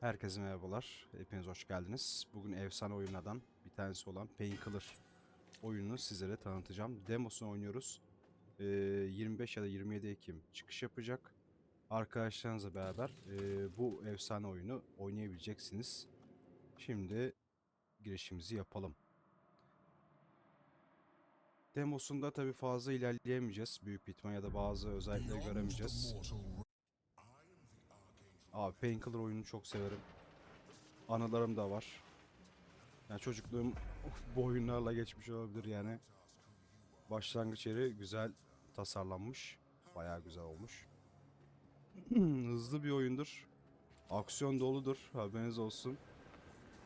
Herkese merhabalar. Hepiniz hoş geldiniz. Bugün efsane oyunlardan bir tanesi olan Painkiller oyununu sizlere tanıtacağım. Demosunu oynuyoruz. Ee, 25 ya da 27 Ekim çıkış yapacak. Arkadaşlarınızla beraber ee, bu efsane oyunu oynayabileceksiniz. Şimdi girişimizi yapalım. Demosunda tabi fazla ilerleyemeyeceğiz. Büyük ihtimal ya da bazı özellikleri göremeyeceğiz. Abi Painkiller oyununu çok severim. Anılarım da var. Yani çocukluğum bu oyunlarla geçmiş olabilir yani. Başlangıç yeri güzel tasarlanmış. Bayağı güzel olmuş. Hızlı bir oyundur. Aksiyon doludur. Haberiniz olsun.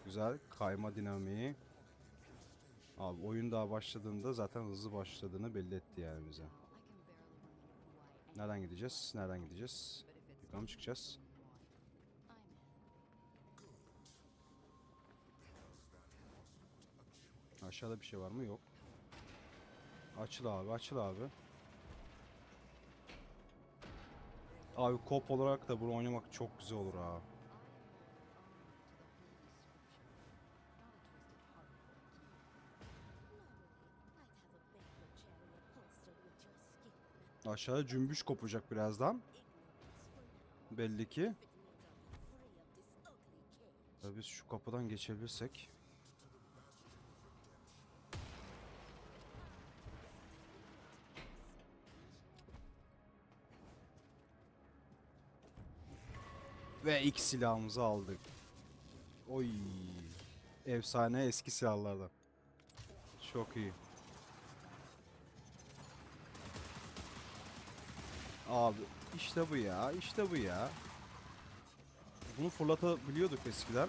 Güzel kayma dinamiği. Abi oyun daha başladığında zaten hızlı başladığını belli etti yani bize. Nereden gideceğiz? Nereden gideceğiz? Yukarı çıkacağız? Aşağıda bir şey var mı? Yok. Açıl abi, açıl abi. Abi kop olarak da bunu oynamak çok güzel olur ha. Aşağıda cümbüş kopacak birazdan. Belli ki. Ya biz şu kapıdan geçebilirsek. Ve ilk silahımızı aldık. Oy. Efsane eski silahlardan. Çok iyi. Abi işte bu ya, işte bu ya. Bunu fırlatabiliyorduk eskiden.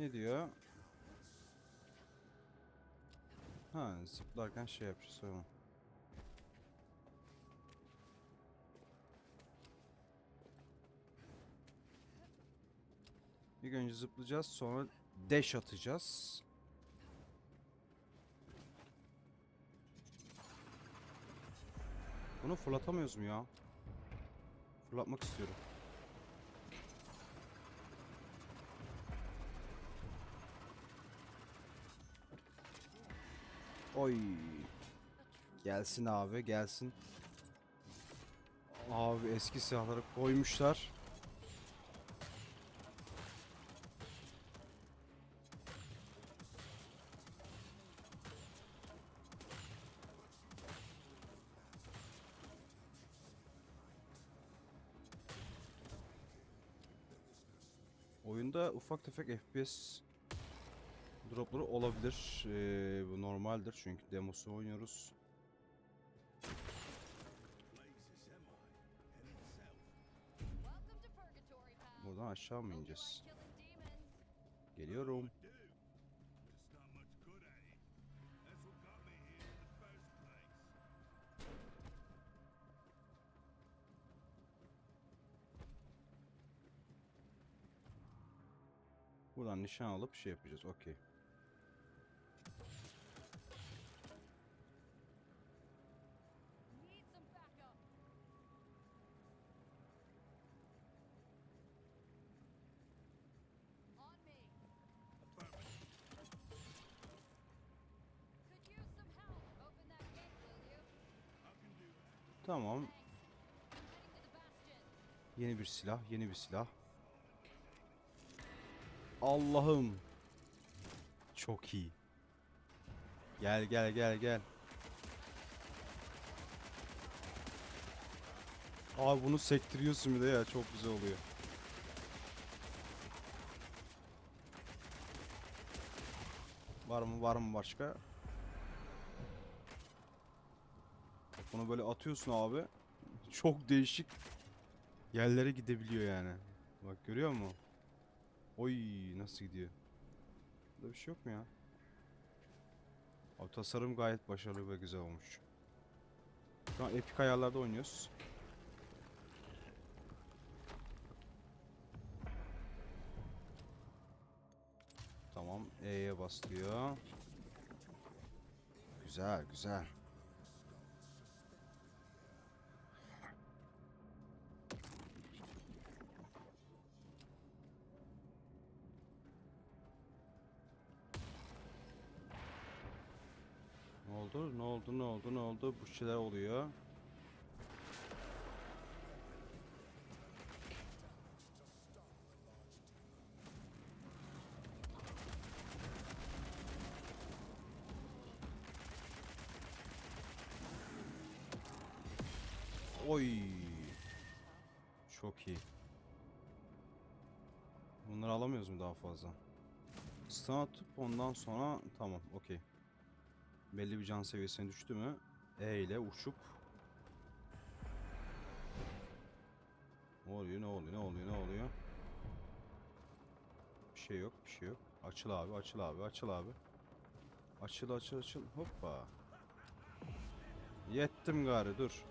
Ne diyor? Ha, zıplarken şey yapacağız tamam. İlk önce zıplayacağız sonra dash atacağız. Bunu fırlatamıyoruz mu ya? Fırlatmak istiyorum. Oy. Gelsin abi gelsin. Abi eski silahları koymuşlar. Oyunda ufak tefek FPS dropları olabilir. Ee, bu normaldir çünkü demosu oynuyoruz. Buradan aşağı mı ineceğiz? Geliyorum. Buradan nişan alıp şey yapacağız. Okey. Tamam. Yeni bir silah, yeni bir silah. Allah'ım. Çok iyi. Gel gel gel gel. Abi bunu sektiriyorsun bir de ya çok güzel oluyor. Var mı var mı başka? Bak Bunu böyle atıyorsun abi. Çok değişik yerlere gidebiliyor yani. Bak görüyor musun? Oy nasıl gidiyor? Burada bir şey yok mu ya? Abi tasarım gayet başarılı ve güzel olmuş. Şu an epik ayarlarda oynuyoruz. E'ye bas. Güzel güzel. Oldu? Ne oldu? Bu şeyler oluyor. Oy. Çok iyi. Bunları alamıyoruz mu daha fazla? Stun atıp ondan sonra tamam okey. Belli bir can seviyesine düştü mü? E ile uçup Ne oluyor ne oluyor ne oluyor ne oluyor? Bir şey yok bir şey yok. Açıl abi açıl abi açıl abi. Açıl açıl açıl. Hoppa. Yettim gari dur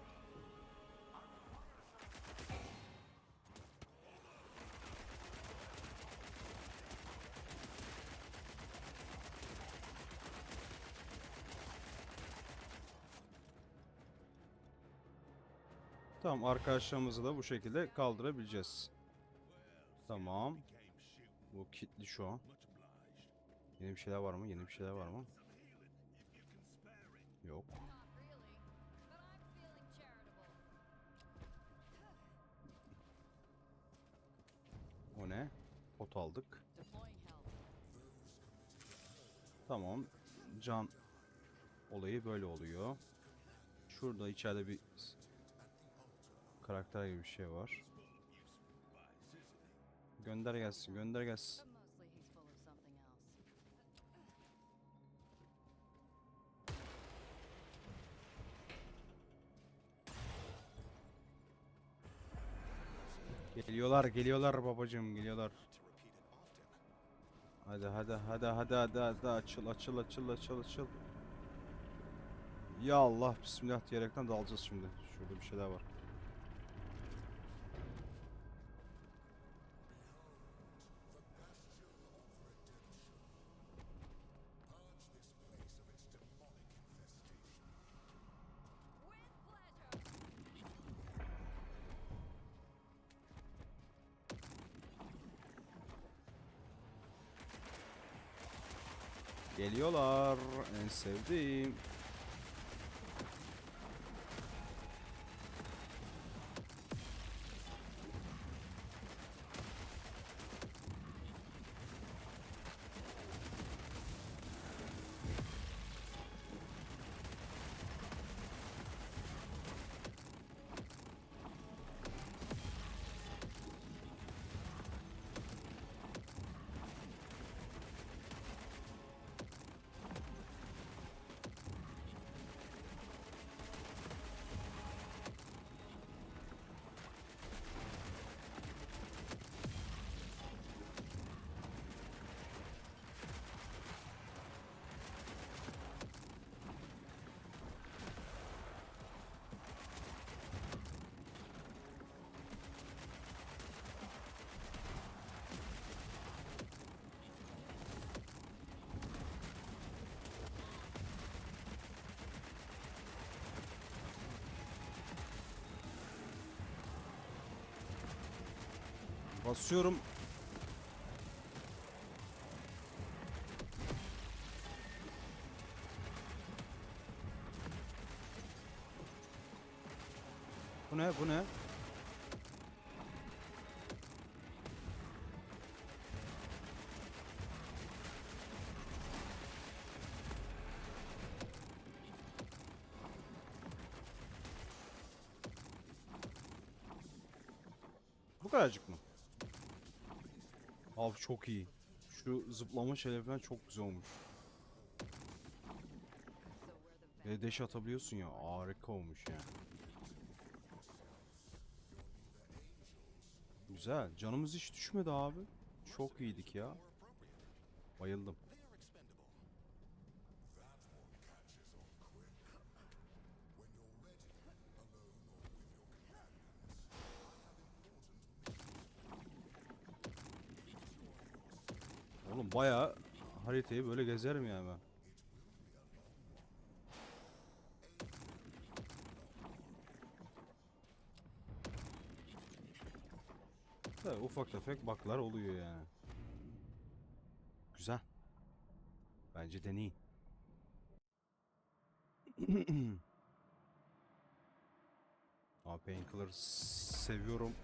Tamam arkadaşlarımızı da bu şekilde kaldırabileceğiz. Tamam. Bu kilitli şu an. Yeni bir şeyler var mı? Yeni bir şeyler var mı? Yok. O ne? Pot aldık. Tamam. Can olayı böyle oluyor. Şurada içeride bir karakter gibi bir şey var. Gönder gelsin, gönder gelsin. Geliyorlar, geliyorlar babacığım, geliyorlar. Hadi hadi hadi hadi hadi hadi açıl açıl açıl açıl açıl. Ya Allah bismillah diyerekten dalacağız şimdi. Şurada bir şeyler var. Geliyorlar. En sevdiğim. Basıyorum. Bu ne? Bu ne? Abi çok iyi. Şu zıplama şeyleri falan çok güzel olmuş. Ve deş atabiliyorsun ya. Harika olmuş yani. Güzel. Canımız hiç düşmedi abi. Çok iyiydik ya. Bayıldım. Oğlum bayağı haritayı böyle gezerim ya ben. Tabii ufak tefek baklar oluyor yani. Güzel. Bence deneyin. Abi Painkiller seviyorum.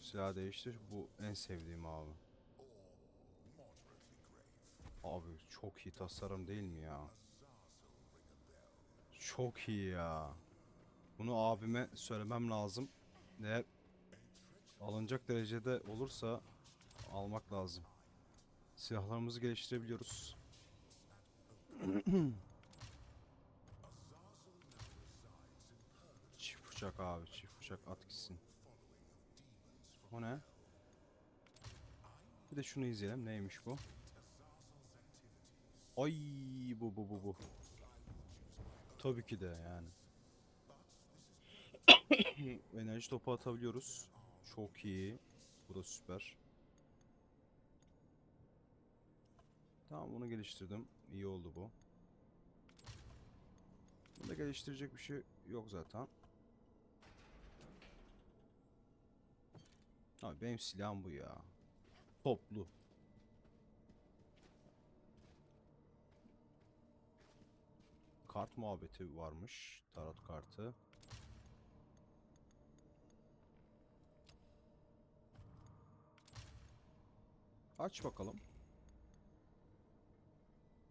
Şu silahı değiştir. Bu en sevdiğim abi. Abi çok iyi tasarım değil mi ya? Çok iyi ya. Bunu abime söylemem lazım. Eğer alınacak derecede olursa almak lazım. Silahlarımızı geliştirebiliyoruz. Çift bıçak abi, çift bıçak at gitsin. O ne? Bir de şunu izleyelim. Neymiş bu? Ay bu bu bu bu. Tabii ki de yani. Enerji topu atabiliyoruz. Çok iyi. Bu da süper. Tamam bunu geliştirdim. İyi oldu bu. Bunda geliştirecek bir şey yok zaten. Abi benim silahım bu ya. Toplu. Kart muhabbeti varmış. Tarot kartı. Aç bakalım.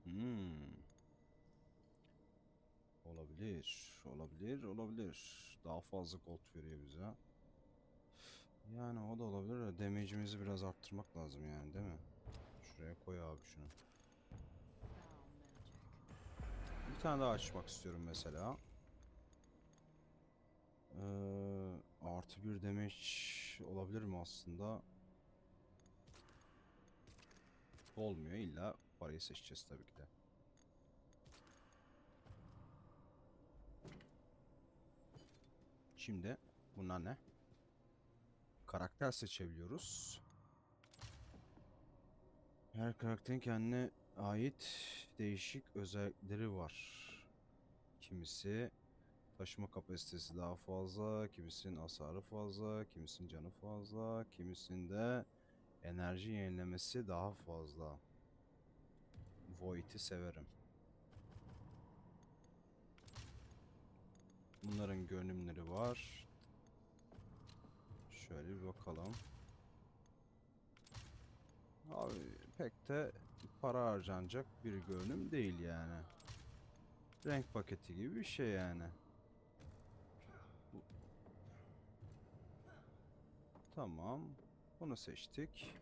Hmm. Olabilir, olabilir, olabilir. Daha fazla gold veriyor bize. Yani o da olabilir damage'imizi biraz arttırmak lazım yani değil mi? Şuraya koy abi şunu. Bir tane daha açmak istiyorum mesela. Ee, artı bir damage olabilir mi aslında? Olmuyor illa parayı seçeceğiz tabii ki de. Şimdi bunlar ne? Karakter seçebiliyoruz. Her karakterin kendine ait değişik özellikleri var. Kimisi taşıma kapasitesi daha fazla, kimisinin hasarı fazla, kimisinin canı fazla, kimisinde enerji yenilemesi daha fazla. Void'i severim. Bunların görünümleri var. Şöyle bir bakalım. Abi pek de para harcanacak bir görünüm değil yani. Renk paketi gibi bir şey yani. Tamam. Bunu seçtik.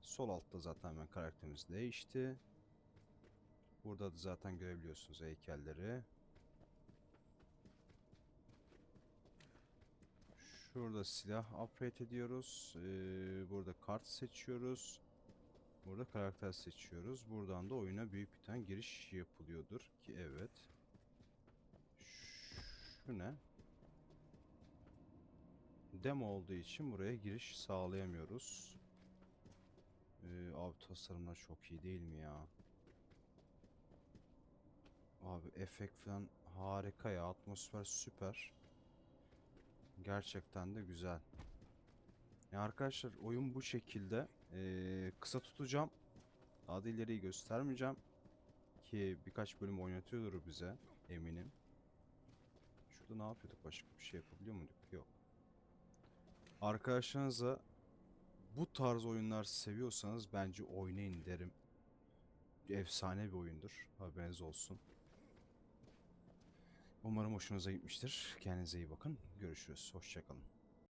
Sol altta zaten hemen karakterimiz değişti. Burada da zaten görebiliyorsunuz heykelleri. Şurada silah upgrade ediyoruz. Ee, burada kart seçiyoruz. Burada karakter seçiyoruz. Buradan da oyuna büyük bir tane giriş yapılıyordur ki evet. Şu ne? Demo olduğu için buraya giriş sağlayamıyoruz. Ee, abi tasarımlar çok iyi değil mi ya? Abi efekt falan harika ya. Atmosfer süper. Gerçekten de güzel. Ya arkadaşlar oyun bu şekilde. Ee, kısa tutacağım. Daha da ileriyi göstermeyeceğim. Ki birkaç bölüm oynatıyordur bize eminim. Şurada ne yapıyorduk? Başka bir şey yapabiliyor muyduk? Yok. Arkadaşlarınızla bu tarz oyunlar seviyorsanız bence oynayın derim. Efsane bir oyundur. Haberiniz olsun. Umarım hoşunuza gitmiştir. Kendinize iyi bakın. Görüşürüz. Hoşçakalın.